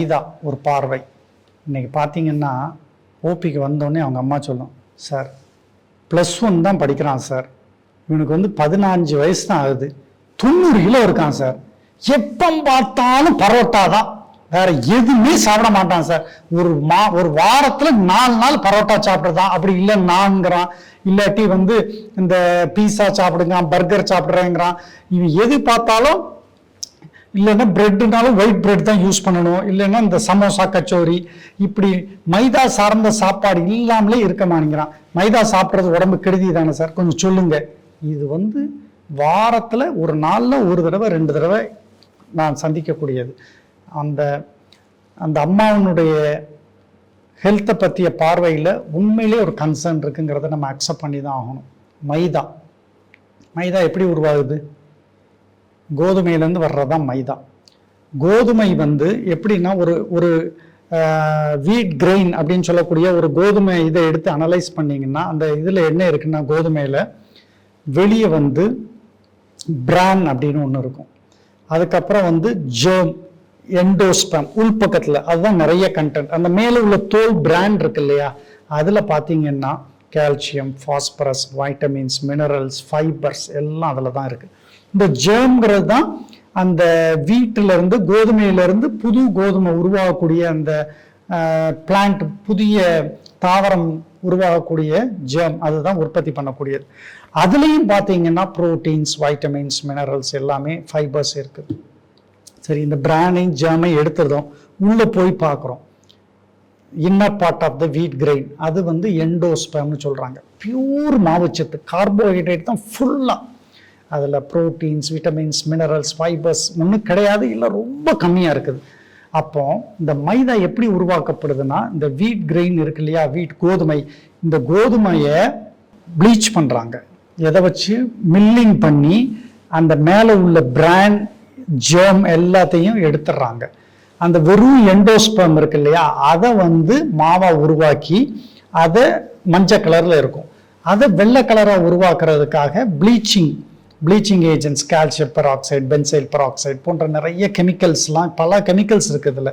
வாய்தா ஒரு பார்வை. இன்னைக்கு பார்த்தீங்கன்னா ஓபிக்கு வந்தோடனே அவங்க அம்மா சொல்லும் சார் ப்ளஸ் ஒன் தான் படிக்கிறான் சார். இவனுக்கு வந்து பதினஞ்சு வயசு தான் ஆகுது. தொண்ணூறு கிலோ இருக்கான் சார். எப்போ பார்த்தாலும் பரோட்டா தான் வேற எதுவுமே சாப்பிட மாட்டான் சார். ஒரு மா ஒரு வாரத்துல நாலு நாள் பரோட்டா சாப்பிடுறதான் அப்படி இல்லை நான்ங்கிறான் இல்லாட்டி வந்து இந்த பீஸா சாப்பிடுங்க பர்கர் சாப்பிடுறேங்கிறான். இவன் எது பார்த்தாலும் இல்லைன்னா பிரெட்டுனாலும் ஒயிட் பிரெட் தான் யூஸ் பண்ணணும். இல்லைன்னா இந்த சமோசா கச்சோரி இப்படி மைதா சார்ந்த சாப்பாடு இல்லாமலே இருக்க மாட்டேங்கிறான். மைதா சாப்பிட்றது உடம்பு கெடுதி தானே சார்? கொஞ்சம் சொல்லுங்க. இது வந்து வாரத்தில் ஒரு நாளில் ஒரு தடவை ரெண்டு தடவை நான் சந்திக்கக்கூடியது. அந்த அந்த அம்மாவனுடைய ஹெல்த்தை பற்றிய பார்வையில் உண்மையிலே ஒரு கன்சர்ன் இருக்குங்கிறத நம்ம அக்செப்ட் பண்ணி தான் ஆகணும். மைதா. மைதா எப்படி உருவாகுது? கோதுமையிலேருந்து வர்றது தான் மைதா. கோதுமை வந்து எப்படின்னா ஒரு ஒரு வீட் கிரெயின் அப்படின்னு சொல்லக்கூடிய ஒரு கோதுமை இதை எடுத்து அனலைஸ் பண்ணிங்கன்னா அந்த இதில் என்ன இருக்குன்னா கோதுமையில் வெளியே வந்து பிரான் அப்படின்னு ஒன்று இருக்கும். அதுக்கப்புறம் வந்து ஜேர்ம் எண்டோஸ்பம் உள்பக்கத்தில் அதுதான் நிறைய கண்டென்ட் அந்த மேலே உள்ள தோல் பிராண்ட் இருக்கு இல்லையா அதில் பார்த்தீங்கன்னா calcium phosphorus vitamins minerals fibres எல்லாம் அதில் தான் இருக்குது இந்த ஜேம்ங்கிறது தான் அந்த வீட்டிலிருந்து கோதுமையிலிருந்து புது கோதுமை உருவாகக்கூடிய அந்த பிளான்ட் புதிய தாவரம் உருவாகக்கூடிய ஜேம் அதுதான் உற்பத்தி பண்ணக்கூடியது. அதுலேயும் பார்த்தீங்கன்னா ப்ரோட்டீன்ஸ் வைட்டமின்ஸ் மினரல்ஸ் எல்லாமே ஃபைபர்ஸ் இருக்குது சரி இந்த பிரானையும் ஜேமையும் எடுத்துருதோம். உள்ளே போய் பார்க்குறோம். இன்னர் பார்ட் ஆஃப் த வீட் கிரெயின் அது வந்து எண்டோஸ்பம்னு சொல்கிறாங்க பியூர் மாவுச்சத்து கார்போஹைட்ரேட் தான் ஃபுல்லாக அதில் ப்ரோட்டீன்ஸ் விட்டமின்ஸ் மினரல்ஸ் ஃபைபர்ஸ் ஒன்றும் கிடையாது இல்லை ரொம்ப கம்மியாக இருக்குது. அப்போ இந்த மைதா எப்படி உருவாக்கப்படுதுன்னா இந்த வீட் கிரெயின் இருக்கு இல்லையா வீட் கோதுமை இந்த கோதுமையை ப்ளீச் பண்ணுறாங்க எதை வச்சு? மில்லிங் பண்ணி அந்த மேலே உள்ள பிராண்ட் ஜேம் எல்லாத்தையும் எடுத்துடுறாங்க. அந்த வெறும் எண்டோஸ்பம் இருக்கு இல்லையா அதை வந்து மாவா உருவாக்கி அதை மஞ்சள் கலரில் இருக்கும். அதை வெள்ளை கலராக உருவாக்குறதுக்காக bleaching bleaching agents calcium peroxide benzyl peroxide போன்ற நிறைய கெமிக்கல்ஸ்லாம் பல கெமிக்கல்ஸ் இருக்குதுல்ல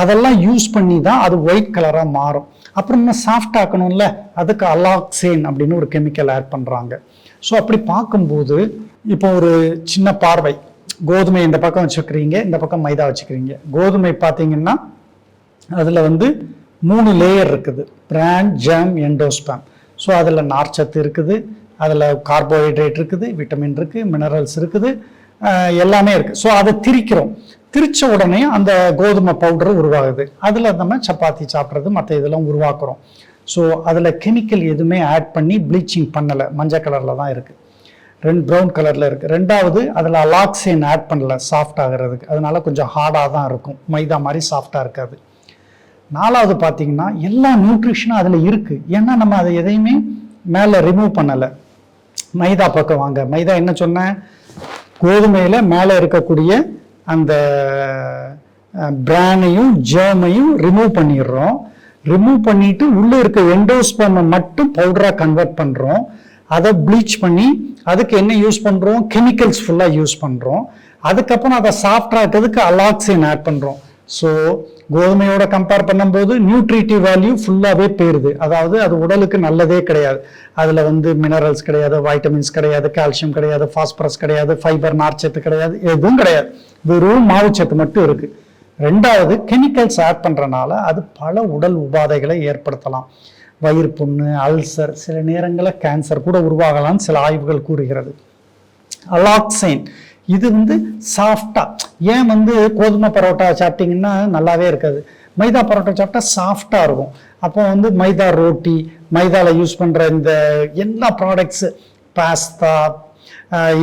அதெல்லாம் யூஸ் பண்ணி தான் அது ஒயிட் கலராக மாறும். அப்புறம் இன்னும் சாஃப்ட் ஆக்கணும்ல அதுக்கு அலாக்சேன் அப்படின்னு ஒரு கெமிக்கல் ஆட் பண்ணுறாங்க ஸோ அப்படி பார்க்கும்போது இப்போ ஒரு சின்ன பார்வை. கோதுமை இந்த பக்கம் வச்சுக்கிறீங்க இந்த பக்கம் மைதா வச்சுக்கிறீங்க. கோதுமை பார்த்தீங்கன்னா அதில் வந்து மூணு லேயர் இருக்குது. பிராண்ட் ஜாம் எண்டோஸ்பேம் ஸோ அதில் நார்ச்சத்து இருக்குது அதில் கார்போஹைட்ரேட் இருக்குது விட்டமின் இருக்குது மினரல்ஸ் இருக்குது எல்லாமே இருக்குது ஸோ அதை திரிக்கிறோம். திரிச்ச உடனே அந்த கோதுமை பவுடர் உருவாகுது. அதில் நம்ம சப்பாத்தி சாப்பிட்றது மற்ற இதெல்லாம் உருவாக்குறோம். ஸோ அதில் கெமிக்கல் எதுவுமே ஆட் பண்ணி ப்ளீச்சிங் பண்ணலை. மஞ்சள் கலரில் தான் இருக்குது ரெண்டு ப்ரௌன் கலரில் இருக்குது ரெண்டாவது அதில் அலாக்சின் ஆட் பண்ணல சாஃப்ட் ஆகிறதுக்கு. அதனால கொஞ்சம் ஹார்டாக தான் இருக்கும். மைதா மாதிரி சாஃப்டாக இருக்காது. நாலாவது பார்த்தீங்கன்னா எல்லா நியூட்ரிஷனும் அதில் இருக்குது ஏன்னா நம்ம அதை எதையுமே மேலே ரிமூவ் பண்ணலை. மைதா பக்கம் வாங்க. மைதா என்ன சொன்னேன் கோதுமையில் மேலே இருக்கக்கூடிய அந்த பிரானையும் ஜேமையும் ரிமூவ் பண்ணிடுறோம். ரிமூவ் பண்ணிட்டு உள்ளே இருக்க எண்டோஸ்பர்மை மட்டும் பவுடராக கன்வெர்ட் பண்ணுறோம் அதை ப்ளீச் பண்ணி அதுக்கு என்ன யூஸ் பண்ணுறோம் கெமிக்கல்ஸ் ஃபுல்லாக யூஸ் பண்ணுறோம் அதுக்கப்புறம் அதை சாஃப்ட் ஆக்கிறதுக்கு அலாக்சின் ஆட் பண்ணுறோம் ஸோ கோதுமையோட கம்பேர் பண்ணும்போது நியூட்ரிட்டிவ் வேல்யூ ஃபுல்லாகவே போயிருது. அதாவது அது உடலுக்கு நல்லதே கிடையாது. அதில் வந்து மினரல்ஸ் கிடையாது வைட்டமின்ஸ் கிடையாது கால்சியம் கிடையாது ஃபாஸ்பரஸ் கிடையாது ஃபைபர் நார்ச்சத்து கிடையாது எதுவும் கிடையாது. வெறும் மாவுச்சத்து மட்டும் இருக்குது ரெண்டாவது கெமிக்கல்ஸ் ஆட் பண்ணுறனால அது பல உடல் உபாதைகளை ஏற்படுத்தலாம். வயிறு புண்ணு அல்சர் சில நேரங்களில் கேன்சர் கூட உருவாகலாம்னு சில ஆய்வுகள் கூறுகிறது. அலாக்சைன் இது வந்து சாஃப்டாக ஏன் வந்து கோதுமை பரோட்டா சாப்பிட்டிங்கன்னா நல்லாவே இருக்காது. மைதா பரோட்டா சாப்பிட்டா சாஃப்டாக இருக்கும். அப்போ வந்து மைதா ரோட்டி மைதாவில் யூஸ் பண்ணுற இந்த எல்லா ப்ராடக்ட்ஸு பாஸ்தா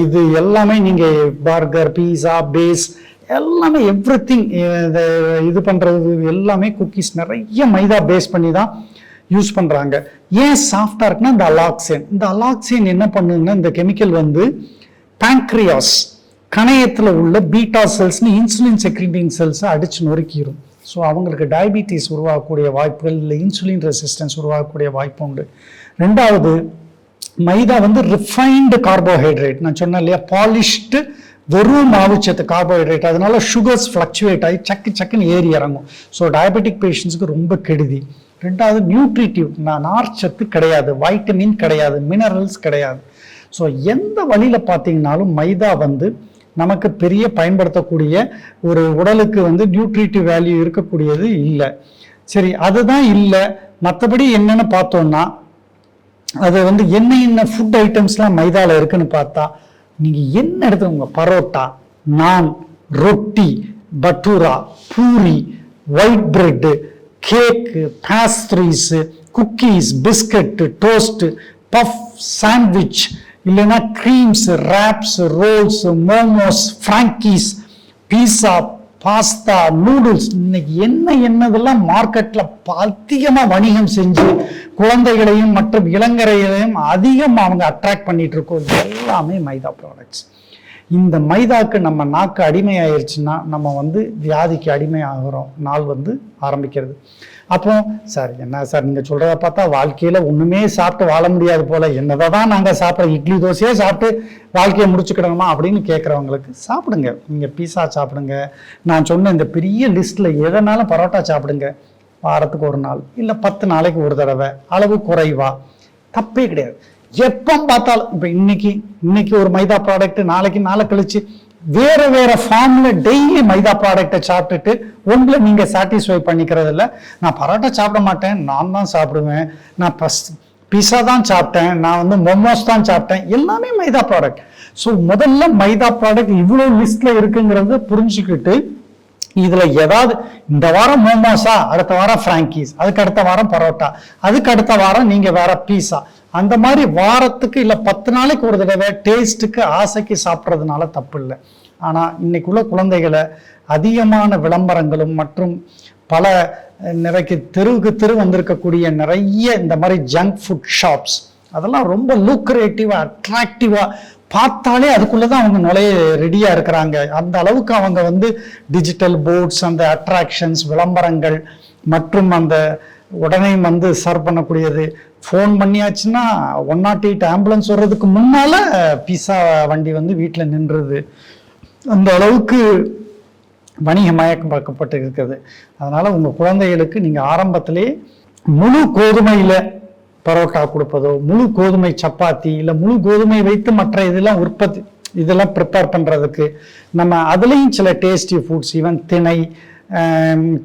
இது எல்லாமே நீங்கள் பர்கர் பீஸா பேஸ் எல்லாமே எவ்ரி திங் இது பண்ணுறது எல்லாமே குக்கீஸ் நிறைய மைதா பேஸ் பண்ணி தான் யூஸ் பண்ணுறாங்க ஏன் சாஃப்டாக இருக்குன்னா இந்த அலாக்சின் இந்த அலாக்சின் என்ன பண்ணுன்னா இந்த கெமிக்கல் வந்து பேங்க்ரியாஸ் கணையத்தில் உள்ள பீட்டா செல்ஸ்னு இன்சுலின் செக்ரிட்டிங் செல்ஸை அடிச்சு நொறுக்கிடும் ஸோ அவங்களுக்கு டயபிட்டிஸ் உருவாகக்கூடிய வாய்ப்புகள் இல்லை இன்சுலின் ரெசிஸ்டன்ஸ் உருவாகக்கூடிய வாய்ப்பு உண்டு. ரெண்டாவது மைதா வந்து ரிஃபைன்டு கார்போஹைட்ரேட் நான் சொன்னேன் இல்லையா பாலிஷ்டு வெறும் மாவுச்சத்து கார்போஹைட்ரேட் அதனால சுகர்ஸ் ஃப்ளக்சுவேட் ஆகி சக்கு சக்குன்னு ஏறி இறங்கும். ஸோ டயபெட்டிக் பேஷண்ட்ஸுக்கு ரொம்ப கெடுதி. ரெண்டாவது நியூட்ரிட்டிவ் நார்ச்சத்து கிடையாது வைட்டமின் கிடையாது மினரல்ஸ் கிடையாது. ஸோ எந்த வழியில் பார்த்தீங்கன்னாலும் மைதா வந்து நமக்கு பெரிய பயன்படுத்தக்கூடிய ஒரு உடலுக்கு வந்து நியூட்ரிட்டிவ் வேல்யூ இருக்கக்கூடியது இல்லை. சரி அதுதான் இல்லை. மற்றபடி என்னென்னு பார்த்தோம்னா அது வந்து என்ன என்ன ஃபுட் ஐட்டம்ஸ்லாம் மைதாவில் இருக்குன்னு பார்த்தா நீங்கள் என்ன எடுத்துக்கோங்க பரோட்டா நான் ரொட்டி bhatura puri white bread cake pastries cookies biscuit toast puff sandwich இல்லைன்னா creams wraps rolls momos frankies pizza pasta noodles இன்னைக்கு என்ன என்னதெல்லாம் மார்க்கெட்டில் அதிகமாக வணிகம் செஞ்சு குழந்தைகளையும் மற்றும் இளங்கரைகளையும் அதிகம் அவங்க அட்ராக்ட் பண்ணிட்டு இருக்கோம். எல்லாமே மைதா ப்ராடக்ட்ஸ் இந்த மைதாக்கு நம்ம நாக்கு அடிமையாயிருச்சுன்னா நம்ம வந்து வியாதிக்கு அடிமை ஆகிறோம் நாள் வந்து ஆரம்பிக்கிறது. அப்போ சார் என்ன சார் நீங்கள் சொல்கிறத பார்த்தா வாழ்க்கையில் ஒன்றுமே சாப்பிட்டு வாழ முடியாது போல். என்னதை தான் நாங்கள் சாப்பிட்ற இட்லி தோசையே சாப்பிட்டு வாழ்க்கையை முடிச்சுக்கிடணுமா? அப்படின்னு கேட்குறவங்களுக்கு சாப்பிடுங்க. நீங்கள் பீஸா சாப்பிடுங்க. நான் சொன்ன இந்த பெரிய லிஸ்ட்டில் எதனாலும் பரோட்டா சாப்பிடுங்க. வாரத்துக்கு ஒரு நாள் இல்லை பத்து நாளைக்கு ஒரு தடவை. அளவு குறைவா? தப்பே கிடையாது. எப்போ பார்த்தாலும் இப்போ இன்னைக்கு இன்னைக்கு ஒரு மைதா ப்ராடக்ட் நாளைக்கு நாளை கழிச்சு வேற வேற ஃபார்ம்ல டெய்லி மைதா ப்ராடக்டை சாப்பிட்டுட்டு உங்களை நீங்க சாட்டிஸ்ஃபை பண்ணிக்கிறதில்ல. நான் பரோட்டா சாப்பிட மாட்டேன் நான் தான் சாப்பிடுவேன். நான் பஸ் பிஸா தான் சாப்பிட்டேன் நான் வந்து மொமோஸ் தான் சாப்பிட்டேன். எல்லாமே மைதா ப்ராடக்ட் ஸோ முதல்ல மைதா ப்ராடக்ட் இவ்வளோ லிஸ்ட்ல இருக்குங்கிறத புரிஞ்சுக்கிட்டு இதுல ஏதாவது இந்த வாரம் மோமோஸா அடுத்த வாரம் ஃப்ராங்கீஸ் அதுக்கு அடுத்த வாரம் பரோட்டா அதுக்கு அடுத்த வாரம் நீங்க வேற பீஸா அந்த மாதிரி வாரத்துக்கு இல்லை பத்து நாளைக்கு ஒரு தடவை டேஸ்ட்டுக்கு ஆசைக்கு சாப்பிட்றதுனால தப்பு இல்லை. ஆனால் இன்னைக்குள்ள குழந்தைகளை அதிகமான விளம்பரங்களும் மற்றும் பல நிறைக்கு தெருவுக்கு தெரு வந்திருக்கக்கூடிய நிறைய இந்த மாதிரி ஜங்க் ஃபுட் ஷாப்ஸ் அதெல்லாம் ரொம்ப லூக்ரேட்டிவாக அட்ராக்டிவாக பார்த்தாலே அதுக்குள்ளே தான் அவங்க நுழைய ரெடியாக இருக்கிறாங்க. அந்த அளவுக்கு அவங்க வந்து டிஜிட்டல் போர்ட்ஸ் அந்த அட்ராக்ஷன்ஸ் விளம்பரங்கள் மற்றும் அந்த உடனே வந்து சர்வ் பண்ணக்கூடியது. ஃபோன் பண்ணியாச்சுன்னா ஒன் நாட் எயிட் ஆம்புலன்ஸ் வர்றதுக்கு முன்னால் பீஸா வண்டி வந்து வீட்டில் நின்றுது. அந்த அளவுக்கு வணிகமயக்கப்பட்டு இருக்குது அதனால் உங்கள் குழந்தைகளுக்கு நீங்கள் ஆரம்பத்திலே முழு கோதுமையில் பரோட்டா கொடுப்பதோ முழு கோதுமை சப்பாத்தி இல்லை முழு கோதுமை வைத்து மற்ற இதெல்லாம் உற்பத்தி இதெல்லாம் ப்ரிப்பேர் பண்ணுறதுக்கு நம்ம அதுலேயும் சில டேஸ்டி ஃபுட்ஸ் ஈவன் திணை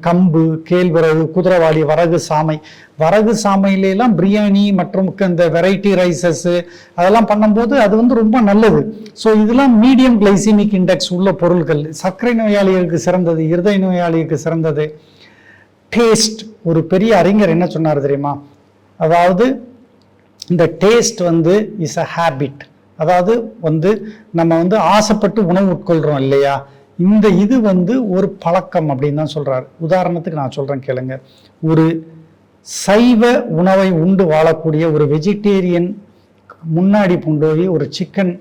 கம்பு கேழ்வரகு குதிரைவாளி வரகு சாமை. வரகு சாமையிலெல்லாம் பிரியாணி மற்றும் இந்த வெரைட்டி ரைசஸ்ஸு அதெல்லாம் பண்ணும்போது அது வந்து ரொம்ப நல்லது. ஸோ இதெல்லாம் மீடியம் கிளைசிமிக் இண்டெக்ஸ் உள்ள பொருட்கள் சர்க்கரை நோயாளிகளுக்கு சிறந்தது இருதய நோயாளிகளுக்கு சிறந்தது. டேஸ்ட் ஒரு பெரிய அறிஞர் என்ன சொன்னார் தெரியுமா? அதாவது இந்த டேஸ்ட் வந்து இஸ் அ ஹேபிட் அதாவது வந்து நம்ம வந்து ஆசைப்பட்டு உணவு உட்கொள்கிறோம் இல்லையா? இந்த இது வந்து ஒரு பழக்கம் அப்படின்னு தான் சொல்கிறார் உதாரணத்துக்கு நான் சொல்கிறேன் கேளுங்க. ஒரு சைவ உணவை உண்டு வாழக்கூடிய ஒரு வெஜிடேரியன் முன்னாடி கொண்டு போய் ஒரு சிக்கன்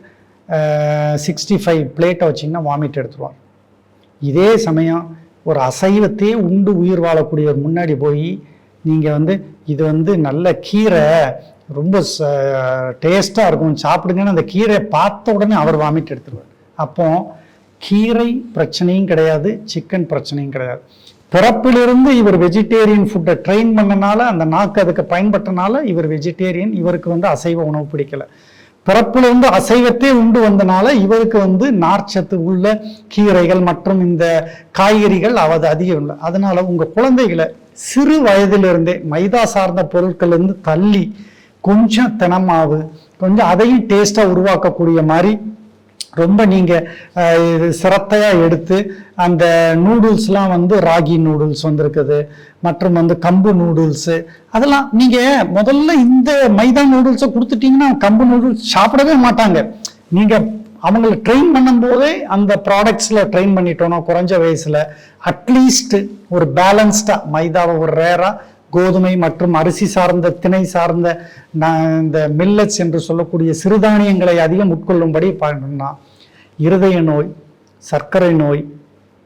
சிக்ஸ்டி ஃபைவ் பிளேட்டை வச்சிங்கன்னா வாமிட் எடுத்துருவார். இதே சமயம் ஒரு அசைவத்தையே உண்டு உயிர் வாழக்கூடியவர் முன்னாடி போய் நீங்கள் வந்து இது வந்து நல்ல கீரை ரொம்ப டேஸ்ட்டாக இருக்கும் சாப்பிடுங்கன்னு அந்த கீரையை பார்த்த உடனே அவர் வாமிட் எடுத்துருவார். அப்போது கீரை பிரச்சனையும் கிடையாது சிக்கன் பிரச்சனையும் கிடையாது. பிறப்பிலிருந்து இவர் வெஜிடேரியன் ஃபுட்டை ட்ரெயின் பண்ணனால அந்த நாக்கு அதுக்கு பயன்பட்டனால இவர் வெஜிடேரியன் இவருக்கு வந்து அசைவ உணவு பிடிக்கல. பிறப்பிலிருந்து அசைவத்தை உண்டு வந்தனால இவருக்கு வந்து நார்ச்சத்து உள்ள கீரைகள் மற்றும் இந்த காய்கறிகள் அவது அதிகம் இல்லை. அதனால உங்கள் குழந்தைகளை சிறு வயதிலிருந்தே மைதா சார்ந்த பொருட்கள்லேருந்து தள்ளி கொஞ்சம் தினமாவு கொஞ்சம் அதையும் டேஸ்ட்டாக உருவாக்கக்கூடிய மாதிரி ரொம்ப நீங்கள் சிரத்தையாக இது எடுத்து அந்த நூடுல்ஸ்லாம் வந்து ராகி நூடுல்ஸ் வந்திருக்குது. மற்றும் வந்து கம்பு நூடுல்ஸு. அதெல்லாம் நீங்கள் முதல்ல இந்த மைதா நூடுல்ஸை கொடுத்துட்டிங்கன்னா கம்பு நூடுல்ஸ் சாப்பிடவே மாட்டாங்க. நீங்கள் அவங்கள ட்ரெயின் பண்ணும்போதே அந்த ப்ராடக்ட்ஸில் ட்ரெயின் பண்ணிட்டோம்னா குறைஞ்ச வயசில் அட்லீஸ்ட் ஒரு பேலன்ஸ்டாக மைதாவை ஒரு ரேராக கோதுமை மற்றும் அரிசி சார்ந்த திணை சார்ந்த இந்த மில்லட்ஸ் என்று சொல்லக்கூடிய சிறுதானியங்களை அதிகம் உட்கொள்ளும்படி பண்ணா இருதய நோய் சர்க்கரை நோய்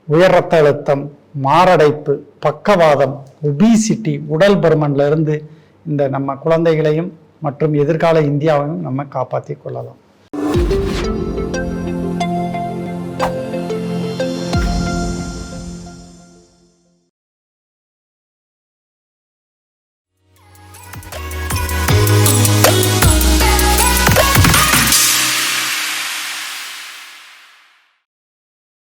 உயர் ரத்த அழுத்தம் மாரடைப்பு பக்கவாதம் ஒபிசிட்டி உடல் பருமன்ல இருந்து இந்த நம்ம குழந்தைகளையும் மற்றும் எதிர்கால இந்தியாவையும் நம்ம காப்பாற்றி கொள்ளலாம்.